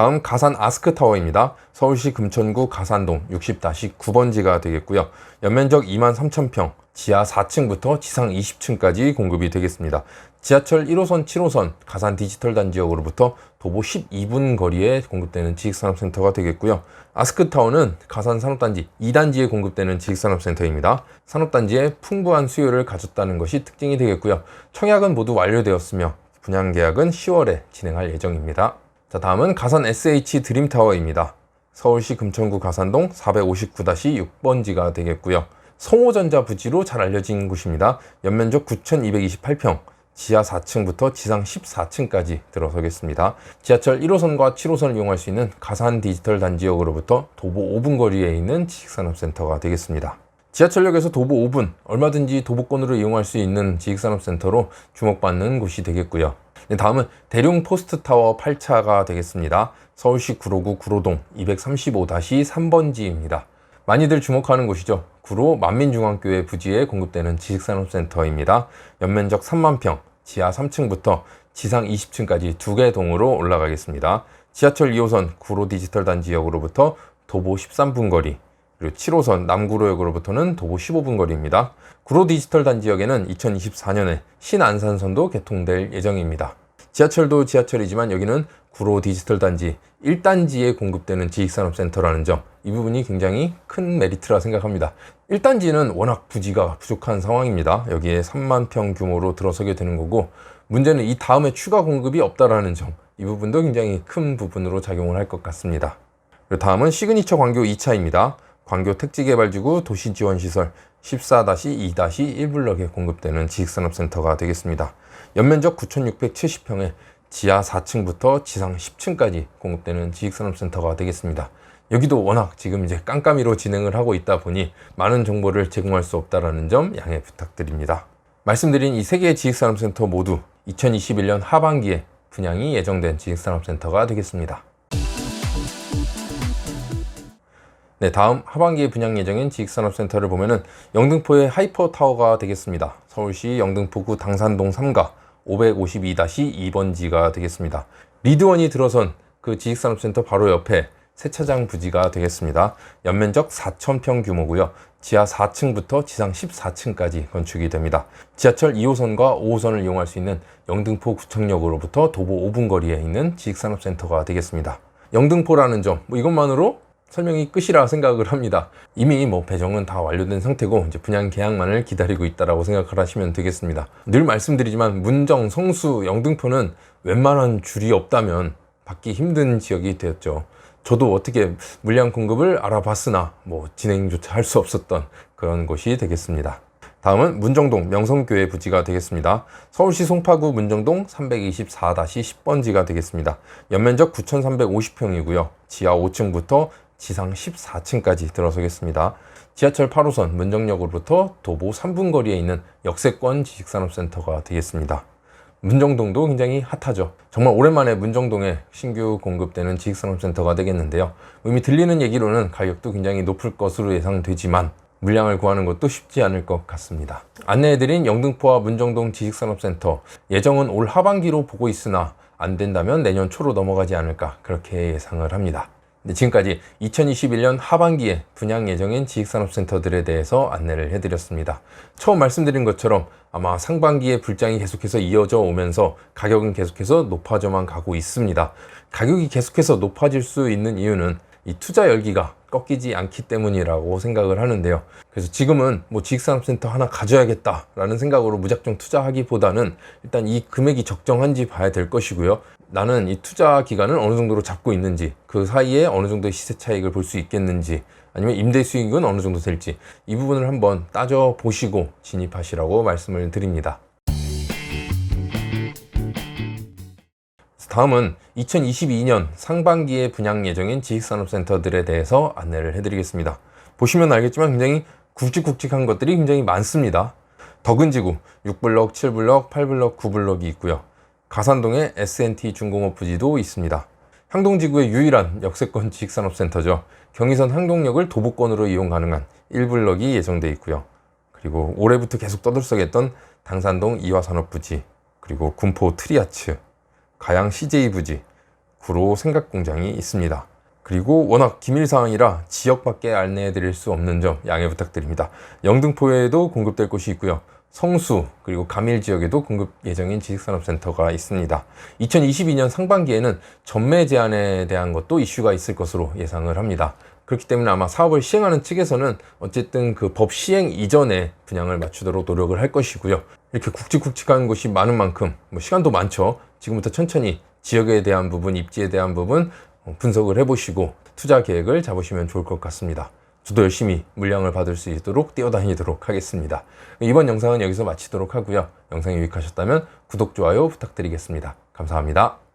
다음 가산 아스크타워입니다. 서울시 금천구 가산동 60-9번지가 되겠고요. 연면적 2만 3천평, 지하 4층부터 지상 20층까지 공급이 되겠습니다. 지하철 1호선, 7호선 가산 디지털 단지역으로부터 도보 12분 거리에 공급되는 지식산업센터가 되겠고요. 아스크타워는 가산 산업단지 2단지에 공급되는 지식산업센터입니다. 산업단지에 풍부한 수요를 가졌다는 것이 특징이 되겠고요. 청약은 모두 완료되었으며 분양 계약은 10월에 진행할 예정입니다. 자, 다음은 가산 SH 드림타워입니다. 서울시 금천구 가산동 459-6번지가 되겠고요. 성호전자 부지로 잘 알려진 곳입니다. 연면적 9,228평, 지하 4층부터 지상 14층까지 들어서겠습니다. 지하철 1호선과 7호선을 이용할 수 있는 가산 디지털 단지역으로부터 도보 5분 거리에 있는 지식산업센터가 되겠습니다. 지하철역에서 도보 5분, 얼마든지 도보권으로 이용할 수 있는 지식산업센터로 주목받는 곳이 되겠고요. 네, 다음은 대룡 포스트타워 8차가 되겠습니다. 서울시 구로구 구로동 235-3번지입니다. 많이들 주목하는 곳이죠. 구로 만민중앙교회 부지에 공급되는 지식산업센터입니다. 연면적 3만 평, 지하 3층부터 지상 20층까지 두 개 동으로 올라가겠습니다. 지하철 2호선 구로 디지털 단지역으로부터 도보 13분 거리, 그리고 7호선 남구로역으로부터는 도보 15분 거리입니다. 구로 디지털 단지역에는 2024년에 신안산선도 개통될 예정입니다. 지하철도 지하철이지만 여기는 구로 디지털 단지 1단지에 공급되는 지식산업센터라는 점, 이 부분이 굉장히 큰 메리트라 생각합니다. 1단지는 워낙 부지가 부족한 상황입니다. 여기에 3만 평 규모로 들어서게 되는 거고, 문제는 이 다음에 추가 공급이 없다라는 점, 이 부분도 굉장히 큰 부분으로 작용을 할 것 같습니다. 다음은 시그니처 광교 2차입니다. 광교 택지개발지구 도시지원시설 14-2-1블럭에 공급되는 지식산업센터가 되겠습니다. 연면적 9,670평에 지하 4층부터 지상 10층까지 공급되는 지식산업센터가 되겠습니다. 여기도 워낙 지금 이제 깜깜이로 진행을 하고 있다 보니 많은 정보를 제공할 수 없다라는 점 양해 부탁드립니다. 말씀드린 이 세 개의 지식산업센터 모두 2021년 하반기에 분양이 예정된 지식산업센터가 되겠습니다. 네, 다음 하반기에 분양 예정인 지식산업센터를 보면은 영등포의 하이퍼타워가 되겠습니다. 서울시 영등포구 당산동 3가 552-2번지가 되겠습니다. 리드원이 들어선 그 지식산업센터 바로 옆에 세차장 부지가 되겠습니다. 연면적 4,000평 규모고요. 지하 4층부터 지상 14층까지 건축이 됩니다. 지하철 2호선과 5호선을 이용할 수 있는 영등포 구청역으로부터 도보 5분 거리에 있는 지식산업센터가 되겠습니다. 영등포라는 점, 뭐 이것만으로 설명이 끝이라 생각을 합니다. 이미 뭐 배정은 다 완료된 상태고 이제 분양 계약만을 기다리고 있다라고 생각을 하시면 되겠습니다. 늘 말씀드리지만 문정, 성수, 영등포는 웬만한 줄이 없다면 받기 힘든 지역이 되었죠. 저도 어떻게 물량 공급을 알아봤으나 뭐 진행조차 할 수 없었던 그런 곳이 되겠습니다. 다음은 문정동 명성교회 부지가 되겠습니다. 서울시 송파구 문정동 324-10번지가 되겠습니다. 연면적 9,350평이고요. 지하 5층부터 지상 14층까지 들어서겠습니다. 지하철 8호선 문정역으로부터 도보 3분 거리에 있는 역세권 지식산업센터가 되겠습니다. 문정동도 굉장히 핫하죠. 정말 오랜만에 문정동에 신규 공급되는 지식산업센터가 되겠는데요. 이미 들리는 얘기로는 가격도 굉장히 높을 것으로 예상되지만 물량을 구하는 것도 쉽지 않을 것 같습니다. 안내해드린 영등포와 문정동 지식산업센터 예정은 올 하반기로 보고 있으나 안 된다면 내년 초로 넘어가지 않을까 그렇게 예상을 합니다. 네, 지금까지 2021년 하반기에 분양 예정인 지식산업센터들에 대해서 안내를 해드렸습니다. 처음 말씀드린 것처럼 아마 상반기에 불장이 계속해서 이어져 오면서 가격은 계속해서 높아져만 가고 있습니다. 가격이 계속해서 높아질 수 있는 이유는 이 투자 열기가 꺾이지 않기 때문이라고 생각을 하는데요. 그래서 지금은 뭐 지식산업센터 하나 가져야겠다라는 생각으로 무작정 투자하기보다는 일단 이 금액이 적정한지 봐야 될 것이고요. 나는 이 투자 기간을 어느 정도로 잡고 있는지 그 사이에 어느 정도의 시세 차익을 볼 수 있겠는지 아니면 임대 수익은 어느 정도 될지 이 부분을 한번 따져 보시고 진입하시라고 말씀을 드립니다. 다음은 2022년 상반기에 분양 예정인 지식산업센터들에 대해서 안내를 해드리겠습니다. 보시면 알겠지만 굉장히 굵직굵직한 것들이 굉장히 많습니다. 덕은지구 6블럭, 7블럭, 8블럭, 9블럭이 있고요. 가산동에 S&T 중공업 부지도 있습니다. 향동지구의 유일한 역세권 지식산업센터죠. 경의선 향동역을 도보권으로 이용 가능한 1블럭이 예정돼 있고요. 그리고 올해부터 계속 떠들썩했던 당산동 이화산업부지, 그리고 군포 트리아츠, 가양 CJ 부지, 구로 생각 공장이 있습니다. 그리고 워낙 기밀 사항이라 지역밖에 안내해 드릴 수 없는 점 양해 부탁드립니다. 영등포에도 공급될 곳이 있고요. 성수 그리고 가밀 지역에도 공급 예정인 지식산업센터가 있습니다. 2022년 상반기에는 전매 제한에 대한 것도 이슈가 있을 것으로 예상을 합니다. 그렇기 때문에 아마 사업을 시행하는 측에서는 어쨌든 그 법 시행 이전에 분양을 맞추도록 노력을 할 것이고요. 이렇게 굵직굵직한 곳이 많은 만큼 뭐 시간도 많죠. 지금부터 천천히 지역에 대한 부분, 입지에 대한 부분 어, 분석을 해보시고 투자 계획을 잡으시면 좋을 것 같습니다. 저도 열심히 물량을 받을 수 있도록 뛰어다니도록 하겠습니다. 이번 영상은 여기서 마치도록 하고요. 영상이 유익하셨다면 구독, 좋아요 부탁드리겠습니다. 감사합니다.